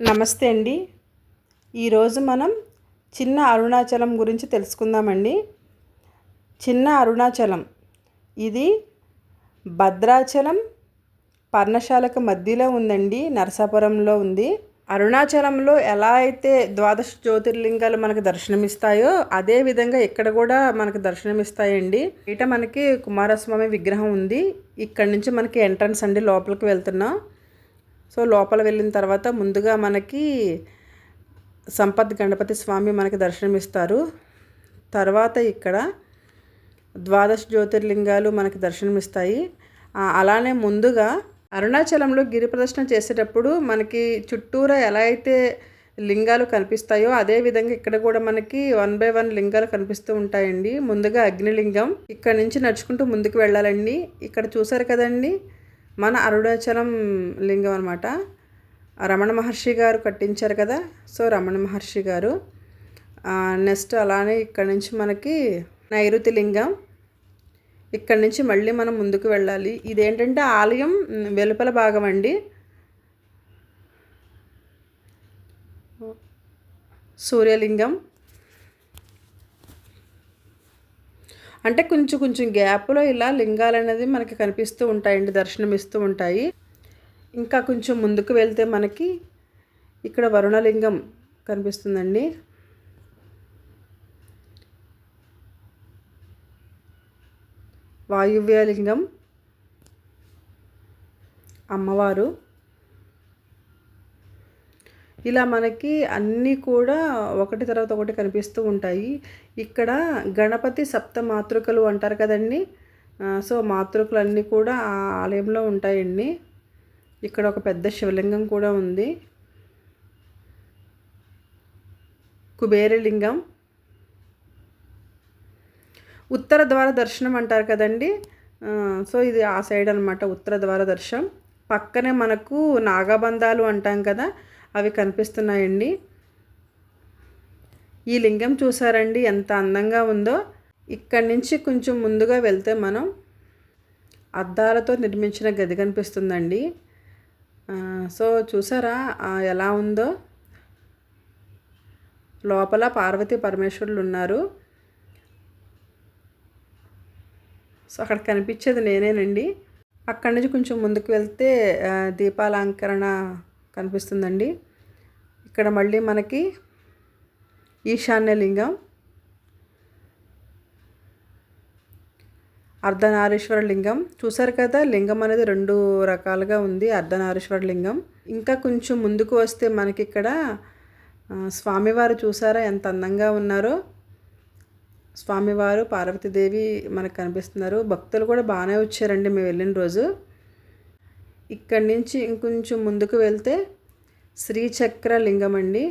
నమస్తే అండి. ఈరోజు మనం చిన్న అరుణాచలం గురించి తెలుసుకుందామండి. చిన్న అరుణాచలం. ఇది భద్రాచలం పర్ణశాలకు మధ్యలో ఉందండి నరసాపురంలో ఉంది. అరుణాచలంలో ఎలా అయితే ద్వాదశ జ్యోతిర్లింగాలు మనకు దర్శనమిస్తాయో అదే విధంగా ఇక్కడ కూడా మనకు దర్శనమిస్తాయండి. ఇట మనకి కుమారస్వామి విగ్రహం ఉంది. ఇక్కడ నుంచి మనకి ఎంట్రన్స్ అండి లోపలికి వెళ్తున్నాం. సో లోపల వెళ్ళిన తర్వాత ముందుగా మనకి సంపత్ గణపతి స్వామి మనకి దర్శనమిస్తారు. తర్వాత ఇక్కడ ద్వాదశ జ్యోతిర్లింగాలు మనకి దర్శనమిస్తాయి. అలానే ముందుగా అరుణాచలంలో గిరి ప్రదర్శన చేసేటప్పుడు మనకి చుట్టూరా ఎలా అయితే లింగాలు కనిపిస్తాయో అదే విధంగా ఇక్కడ కూడా మనకి వన్ బై వన్ లింగాలు కనిపిస్తూ ఉంటాయండి. ముందుగా అగ్నిలింగం ఇక్కడ నుంచి నడుచుకుంటూ ముందుకు వెళ్ళాలండి. ఇక్కడ చూసారు కదండి? మన అరుణాచలం లింగం అనమాట రమణ మహర్షి గారు కట్టించారు కదా. సో రమణ మహర్షి గారు నెక్స్ట్ అలానే ఇక్కడ నుంచి మనకి నైరుతి లింగం. ఇక్కడ నుంచి మళ్ళీ మనం ముందుకు వెళ్ళాలి. ఇదేంటంటే ఆలయం వెలుపల భాగం అండి. సూర్యలింగం. అంటే కొంచెం కొంచెం గ్యాప్లో ఇలా లింగాలు అనేది మనకి కనిపిస్తూ ఉంటాయండి దర్శనం ఇస్తూ ఉంటాయి. ఇంకా కొంచెం ముందుకు వెళ్తే మనకి ఇక్కడ వరుణలింగం కనిపిస్తుందండి. వాయువ్యలింగం అమ్మవారు. ఇలా మనకి అన్నీ కూడా ఒకటి తర్వాత ఒకటి కనిపిస్తూ ఉంటాయి. ఇక్కడ గణపతి సప్త మాతృకలు అంటారు కదండి. సో మాతృకలు అన్నీ కూడా ఆ ఆలయంలో ఉంటాయండి. ఇక్కడ ఒక పెద్ద శివలింగం కూడా ఉంది. కుబేరలింగం. ఉత్తర ద్వార దర్శనం అంటారు కదండి. సో ఇది ఆ సైడ్ అనమాట ఉత్తర ద్వార దర్శనం. పక్కనే మనకు నాగబంధాలు అంటాం కదా. అవి కనిపిస్తున్నాయండి. ఈ లింగం చూసారండి ఎంత అందంగా ఉందో. ఇక్కడి నుంచి కొంచెం ముందుగా వెళ్తే మనం అద్దాలతో నిర్మించిన గది కనిపిస్తుందండి. సో చూసారా ఎలా ఉందో. లోపల పార్వతీ పరమేశ్వరులు ఉన్నారు. సో అక్కడ కనిపించేది నేనేనండి. అక్కడి నుంచి కొంచెం ముందుకు వెళ్తే దీపాలంకరణ కనిపిస్తుందండి. ఇక్కడ మళ్ళీ మనకి ఈశాన్య లింగం అర్ధనారీశ్వర లింగం చూసారు కదా లింగం అనేది రెండు రకాలుగా ఉంది అర్ధనారీశ్వర లింగం ఇంకా కొంచెం ముందుకు వస్తే మనకి ఇక్కడ స్వామివారు చూసారా ఎంత అందంగా ఉన్నారో. స్వామివారు పార్వతీదేవి మనకు కనిపిస్తున్నారు. భక్తులు కూడా బాగానే వచ్చారండి మేము వెళ్ళిన రోజు. ఇక్కడి నుంచి ఇంకొంచెం ముందుకు వెళ్తే శ్రీచక్ర లింగం అండి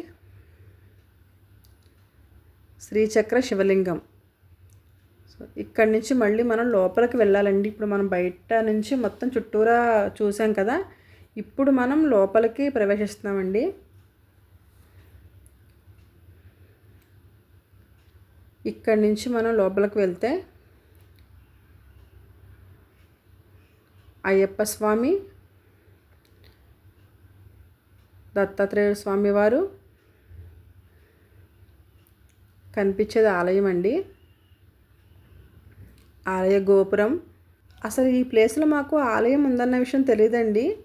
శ్రీచక్ర శివలింగం. సో ఇక్కడి నుంచి మళ్ళీ మనం లోపలికి వెళ్ళాలండి. ఇప్పుడు మనం బయట నుంచి మొత్తం చుట్టూరా చూసాం కదా ఇప్పుడు మనం లోపలికి ప్రవేశిస్తున్నామండి. ఇక్కడి నుంచి మనం లోపలికి వెళ్తే అయ్యప్ప స్వామి దత్తాత్రేయ స్వామివారు కనిపించేది ఆలయం అండి. ఆలయ గోపురం. అసలు ఈ ప్లేస్లో మాకు ఆలయం ఉందన్న విషయం తెలియదండి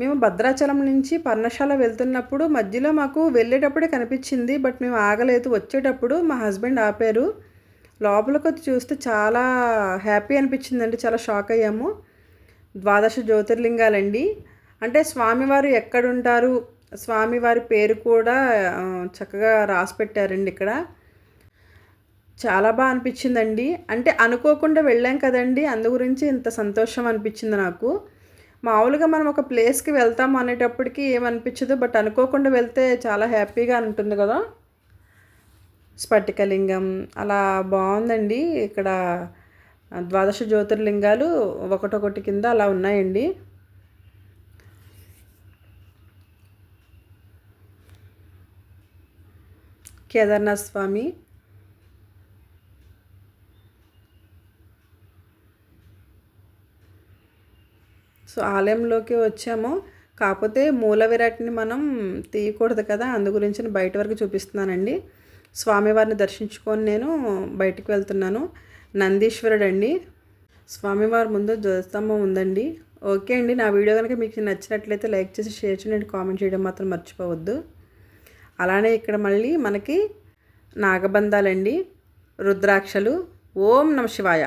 మేము భద్రాచలం నుంచి పర్ణశాల వెళ్తున్నప్పుడు మధ్యలో మాకు వెళ్ళేటప్పుడే కనిపించింది. బట్ మేము ఆగలేదు. వచ్చేటప్పుడు మా హస్బెండ్ ఆపారు. లోపలికి వచ్చి చూస్తే చాలా హ్యాపీ అనిపించిందండి. చాలా షాక్ అయ్యాము. ద్వాదశ జ్యోతిర్లింగాలండి. అంటే స్వామివారు ఎక్కడుంటారు? స్వామివారి పేరు కూడా చక్కగా రాసి పెట్టారండి ఇక్కడ. చాలా బాగా అనిపించిందండి. అంటే అనుకోకుండా వెళ్ళాం కదండి అందు గురించి ఇంత సంతోషం అనిపించింది నాకు. మామూలుగా మనం ఒక ప్లేస్కి వెళ్తాం అనేటప్పటికి ఏమనిపించదు బట్ అనుకోకుండా వెళ్తే చాలా హ్యాపీగా ఉంటుంది కదా. స్ఫటికలింగం అలా బాగుందండి. ఇక్కడ ద్వాదశ జ్యోతిర్లింగాలు ఒకటొకటి కింద అలా ఉన్నాయండి. కేదార్నాథ్ స్వామి. సో ఆలయంలోకి వచ్చాము. కాకపోతే మూల విరాట్ని మనం తీయకూడదు కదా అందు గురించి నేను బయట వరకు చూపిస్తున్నానండి. స్వామివారిని దర్శించుకొని నేను బయటికి వెళ్తున్నాను. నందీశ్వరుడు అండి స్వామివారి ముందు ధ్వజస్తంభం ఉందండి. ఓకే అండి నా వీడియో కనుక మీకు నచ్చినట్లయితే లైక్ చేసి షేర్ చేయండి కామెంట్ చేయడం మాత్రం మర్చిపోవద్దు. అలానే ఇక్కడ మళ్ళీ మనకి నాగబంధాలండి రుద్రాక్షలు ఓం నమ శివాయ.